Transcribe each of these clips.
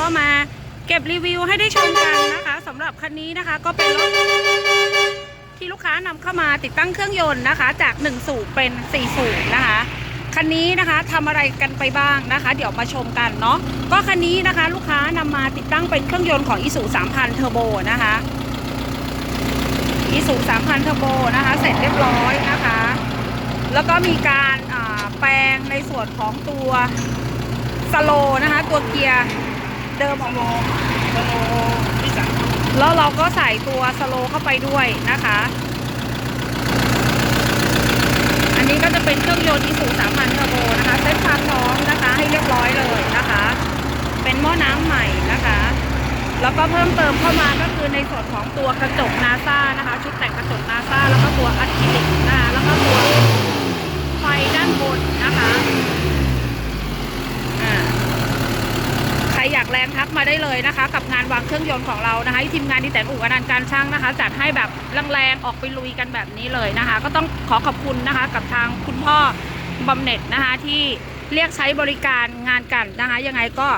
ก็มาเก็บรีวิวให้ได้ชมกันนะคะสำหรับคันนี้นะคะก็เป็นรถที่ลูกค้านำเข้ามาติดตั้งเครื่องยนต์นะคะ จาก 1 สูบเป็น 4 สูบนะคะคันนี้นะคะทำอะไรกันไปบ้างนะคะ เดี๋ยวมาชมกันเนาะก็คันนี้นะคะ ลูกค้านำมาติดตั้งเป็นเครื่องยนต์ของอีสู3000เทอร์โบนะคะอีสู3000เทอร์โบนะคะ เสร็จเรียบร้อยนะคะ แล้วก็มีการแปลงในส่วนของตัว สโลนะคะ ตัวเกียร์เดิมออกมาโอ้ที่สั่งแล้วเราก็ใส่ตัวสโลเข้าไปด้วยนะคะ อันนี้ก็จะเป็นเครื่องยนต์อีสู3000เทอร์โบนะคะเซ็ตความพร้อมนะคะ ให้เรียบร้อยเลยนะคะ เป็นหม้อน้ำใหม่นะคะ แล้วก็เพิ่มเติมเข้ามาก็คือในส่วนของตัวกระจกนาซ่านะคะ ชุดแต่งกระจกนาซ่าแล้วก็ตัวอะคริลิกนะคะแล้วก็ตัวไฟด้านบนนะคะอ่าใค รอยากแรงทักมาได้เลยนะคะ กับงานวางเครื่องยนต์ของเรานะคะที่ทีมงานดีแต่อู่อนันต์การช่างนะคะจัดให้แบบแรงๆออกไปลุยกันแบบนี้เลยนะคะ ก็ต้องขอขอบคุณนะคะ กับทางคุณพ่อบำเหน็จนะคะที่เรียกใช้บริการงานกันนะคะ ยังไงก็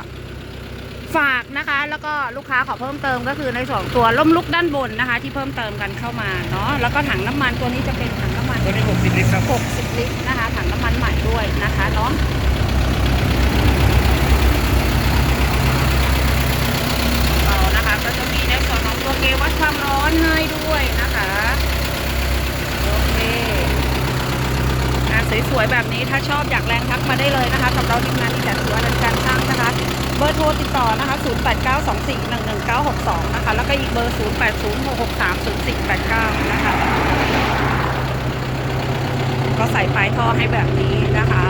ฝากนะคะ แล้วก็ลูกค้าขอเพิ่มเติมก็คือในส่วนของตัวล่มลุกด้านบนนะคะ ที่เพิ่มเติมกันเข้ามาเนาะแล้วก็ถังน้ำมันตัวนี้จะเป็นถังน้ำมันตัวนี้หกสิบลิตรครับ60ลิตรนะคะถังน้ำมันใหม่ด้วยนะคะเนาะเรานะคะก็จะมีในส่วนของตัวเกจวัดความร้อนให้ด้วยนะคะโอเคงาน สวยๆแบบนี้ถ้าชอบอยากแรงทักมาได้เลยนะคะกับเราทีมงานที่จัดสวนการช่างนะคะ เบอร์โทรติดต่อนะคะ 0892411962 นะคะ แล้วก็อีกเบอร์ 0806630489 นะคะ ก็ใส่ปลายท่อให้แบบนี้นะคะ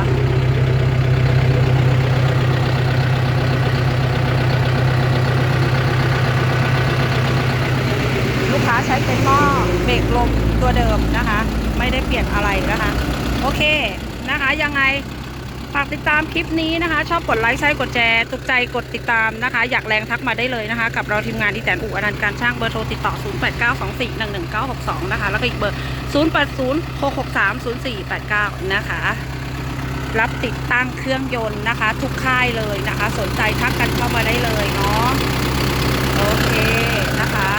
ลูกค้าใช้เป็นหม้อเบรกลมตัวเดิมนะคะ ไม่ได้เปลี่ยนอะไรนะคะ โอเคนะคะ ยังไงฝากติดตามคลิปนี้นะคะ ชอบกดไลค์ใช้กดแชร์ตุกใจกดติดตามนะคะ อยากแรงทักมาได้เลยนะคะ กับเราทีมงานที่แตนอู่อนันต์การช่างเบอร์โทรติดต่อ 0892411962 นะคะ แล้วก็อีกเบอร์ 0806630489 นะคะ รับติดตั้งเครื่องยนต์นะคะ ทุกค่ายเลยนะคะ สนใจทักกันเข้ามาได้เลยเนาะโอเคนะคะ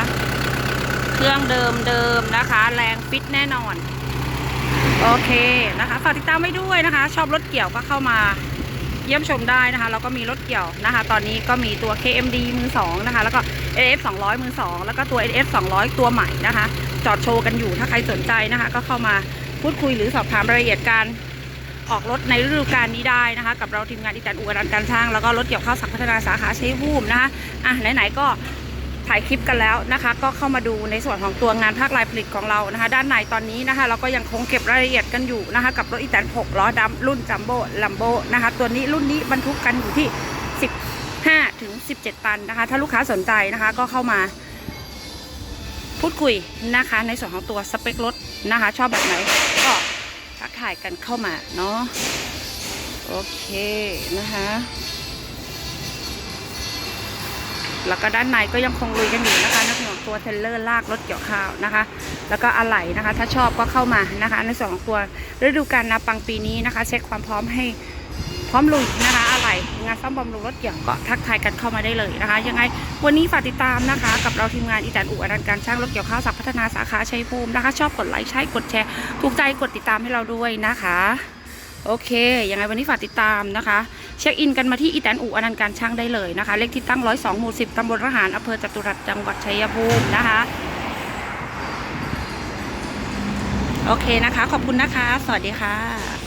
เครื่องเดิมเดิมนะคะ แรงฟิตแน่นอน โอเคนะคะฝากติดตามไว้ด้วยนะคะ ชอบรถเกี่ยวก็เข้ามาเยี่ยมชมได้นะคะแล้วก็มีรถเกี่ยวนะคะ ตอนนี้ก็มีตัว KMD มือสองนะคะ แล้วก็ NF 200มือสองแล้วก็ตัว NF 200 ตัวใหม่นะคะ จอดโชว์กันอยู่ถ้าใครสนใจนะคะ ก็เข้ามาพูดคุยหรือสอบถามรายละเอียดการออกรถในฤดูกาลนี้ได้นะคะ กับเราทีมงานอีแตนอู่อนันการช่างแล้วก็รถเกี่ยวข้าวสักพัฒนาสาขาเชัยภูมินะคะอะไหนๆก็ ถ่ายคลิปกันแล้วนะคะ ก็เข้ามาดูในส่วนของตัวงานภาคลายผลิตของเรานะคะ ด้านในตอนนี้นะคะ เราก็ยังคงเก็บรายละเอียดกันอยู่นะคะ กับรถอีแตน6ล้อดำรุ่นจัมโบ้ลัมโบนะคะ ตัวนี้รุ่นนี้บรรทุกกันอยู่ที่ 15ถึง17 ตันนะคะ ถ้าลูกค้าสนใจนะคะ ก็เข้ามาพูดคุยนะคะ ในส่วนของตัวสเปครถนะคะ ชอบแบบไหนก็ทักทายกันเข้ามาเนาะโอเคนะคะ แล้วก็ด้านในก็ยังคงลุยกันอยู่นะคะในส่วนของตัวเทรลเลอร์ลากรถเกี่ยวข้าวนะคะ แล้วก็อะไหล่นะคะ ถ้าชอบก็เข้ามานะคะ ในส่วนของตัวฤดูกาลนาปังปีนี้นะคะ เช็คความพร้อมให้พร้อมลุยนะคะอะไหล่งานซ่อมบำรุงรถเกี่ยวก็ทักทายกันเข้ามาได้เลยนะคะ ยังไงวันนี้ฝากติดตามนะคะ กับเราทีมงานอีแตนอุอนันต์การช่างรถเกี่ยวข้าวสักพัฒนาสาขาชัยภูมินะคะ ชอบกดไลค์ใช้กดแชร์ถูกใจกดติดตามให้เราด้วยนะคะ โอเคยังไงวันนี้ฝากติดตามนะคะ เช็คอินกันมาที่อีแตนอู่อนันต์การช่างได้เลยนะคะ เลขที่ตั้ง 102 หมู่ 10 ตำบลระหารอำเภอจตุรัสจังหวัดชัยภูมินะคะ โอเคนะคะ ขอบคุณนะคะ สวัสดีค่ะ